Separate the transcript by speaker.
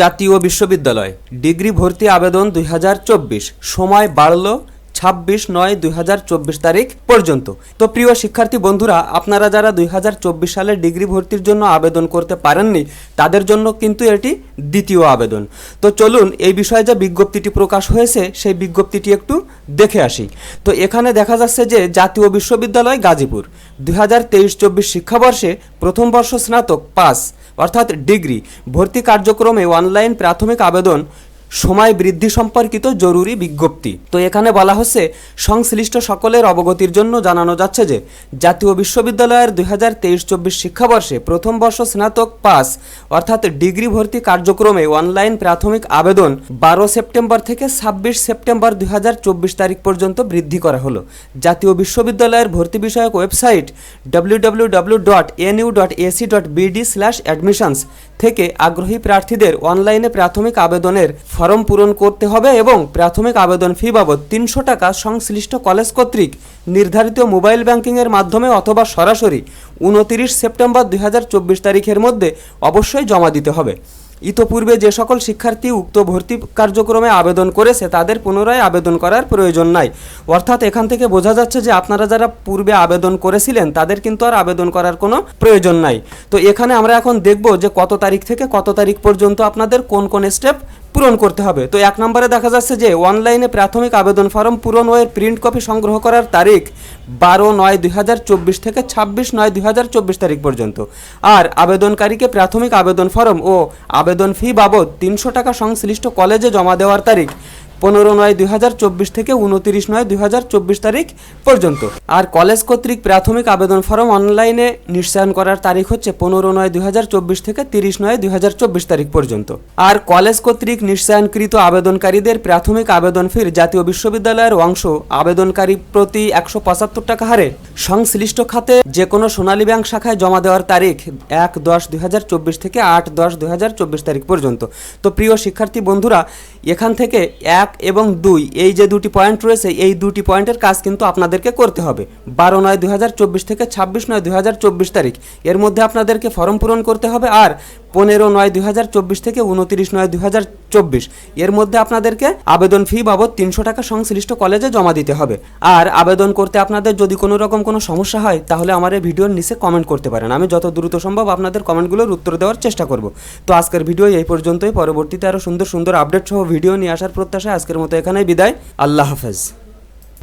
Speaker 1: জাতীয় বিশ্ববিদ্যালয়। ডিগ্রি ভর্তি আবেদন দুই হাজার চব্বিশ। সময় বাড়ল ছাব্বিশ নয় দুই তারিখ পর্যন্ত। তো প্রিয় শিক্ষার্থী বন্ধুরা, আপনারা যারা দুই হাজার চব্বিশ সালে ডিগ্রি ভর্তির জন্য আবেদন করতে পারেননি, তাদের জন্য কিন্তু এটি দ্বিতীয় আবেদন। তো চলুন এই বিষয়ে যে বিজ্ঞপ্তিটি প্রকাশ হয়েছে, সেই বিজ্ঞপ্তিটি একটু দেখে আসি। তো এখানে দেখা যাচ্ছে যে জাতীয় বিশ্ববিদ্যালয় গাজীপুর, দুই হাজার তেইশ চব্বিশ শিক্ষাবর্ষে প্রথম বর্ষ স্নাতক পাস, অর্থাৎ ডিগ্রি, ভর্তি কার্যক্রমে অনলাইন প্রাথমিক আবেদন সময় বৃদ্ধি সম্পর্কিত জরুরি বিজ্ঞপ্তি। তো এখানে বলা হচ্ছে, সংশ্লিষ্ট সকলের অবগতির জন্য জানানো যাচ্ছে যে, জাতীয় বিশ্ববিদ্যালয়ের দুই হাজার তেইশ চব্বিশ শিক্ষাবর্ষে প্রথম বর্ষ স্নাতক পাস, অর্থাৎ ডিগ্রি ভর্তি কার্যক্রমে অনলাইন প্রাথমিক আবেদন বারো সেপ্টেম্বর থেকে ছাব্বিশ সেপ্টেম্বর দুই হাজার চব্বিশ তারিখ পর্যন্ত বৃদ্ধি করা হলো। জাতীয় বিশ্ববিদ্যালয়ের ভর্তি বিষয়ক website W W W dot dot AC dot BD slash admissions থেকে আগ্রহী প্রার্থীদের অনলাইনে প্রাথমিক আবেদনের ফর্ম পূরণ করতে হবে এবং প্রাথমিক আবেদন ফি বাবদ তিনশো টাকা সংশ্লিষ্ট কলেজ কর্তৃক নির্ধারিত মোবাইল ব্যাংকিংয়ের মাধ্যমে অথবা সরাসরি উনতিরিশ সেপ্টেম্বর দুই হাজার চব্বিশ তারিখের মধ্যে অবশ্যই জমা দিতে হবে। ইতোপূর্বে যে সকল শিক্ষার্থী উক্ত ভর্তি কার্যক্রমে আবেদন করেছে তাদের পুনরায় আবেদন করার প্রয়োজন নাই। অর্থাৎ এখান থেকে বোঝা যাচ্ছে যে আপনারা যারা পূর্বে আবেদন করেছিলেন তাদের কিন্তু আর আবেদন করার কোনো প্রয়োজন নাই। তো এখানে আমরা এখন দেখব যে কত তারিখ থেকে কত তারিখ পর্যন্ত আপনাদের কোন কোন স্টেপ পূরণ করতে হবে। তো এক নম্বরে দেখা যাচ্ছে যে অনলাইনে প্রাথমিক আবেদন ফর্ম পূরণ ওয়ের প্রিন্ট কপি সংগ্রহ করার তারিখ বারো নয় দুই থেকে ছাব্বিশ নয় দুই তারিখ পর্যন্ত। আর আবেদনকারীকে প্রাথমিক আবেদন ফর্ম ও আবেদন ফি বাবদ তিনশো টাকা সংশ্লিষ্ট কলেজে জমা দেওয়ার তারিখ পনেরো নয় দুই থেকে উনতিরিশ নয় দুই তারিখ পর্যন্ত। আর কলেজ কর্তৃক প্রাথমিক আবেদন ফর্ম অনলাইনে নিশ্চয়ন করার তারিখ হচ্ছে পনেরো নয় দুই থেকে তিরিশ নয় দুই তারিখ পর্যন্ত। আর কলেজ কর্তৃক নিশ্চয়নকৃত আবেদনকারীদের প্রাথমিক আবেদন ফির জাতীয় বিশ্ববিদ্যালয়ের অংশ আবেদনকারী প্রতি একশো পঁচাত্তর টাকা হারে। সংশ্লিষ্ট খাতে যে কোনো সোনালী ব্যাংক শাখায় জমা দেওয়ার তারিখ এক দশ দুই থেকে আট দশ দুই তারিখ পর্যন্ত। তো প্রিয় শিক্ষার্থী বন্ধুরা, এখান থেকে এক এবং দুই। এই যে দুটি পয়েন্ট রয়েছে, এই দুটি পয়েন্টের কাজ কিন্তু আপনাদেরকে করতে হবে। বারো নয় দু থেকে ছাব্বিশ নয় দু তারিখ। এর মধ্যে আপনাদেরকে ফর্ম পূরণ করতে হবে আর পনেরো নয় দুই হাজার চব্বিশ থেকে উনতিরিশ নয় দুই হাজার চব্বিশ। এর মধ্যে আপনাদেরকে আবেদন ফি বাবদ তিনশো টাকা সংশ্লিষ্ট কলেজে জমা দিতে হবে। আর আবেদন করতে আপনাদের যদি কোনো রকম কোনো সমস্যা হয়, তাহলে আমার এই ভিডিওর নিচে কমেন্ট করতে পারেন। আমি যত দ্রুত সম্ভব আপনাদের কমেন্টগুলোর উত্তর দেওয়ার চেষ্টা করব। তো আজকের ভিডিও এই পর্যন্তই। পরবর্তীতে আরও সুন্দর সুন্দর আপডেট সহ ভিডিও নিয়ে আসার প্রত্যাশায় আজকের মতো এখানেই বিদায়। আল্লাহ হাফেজ।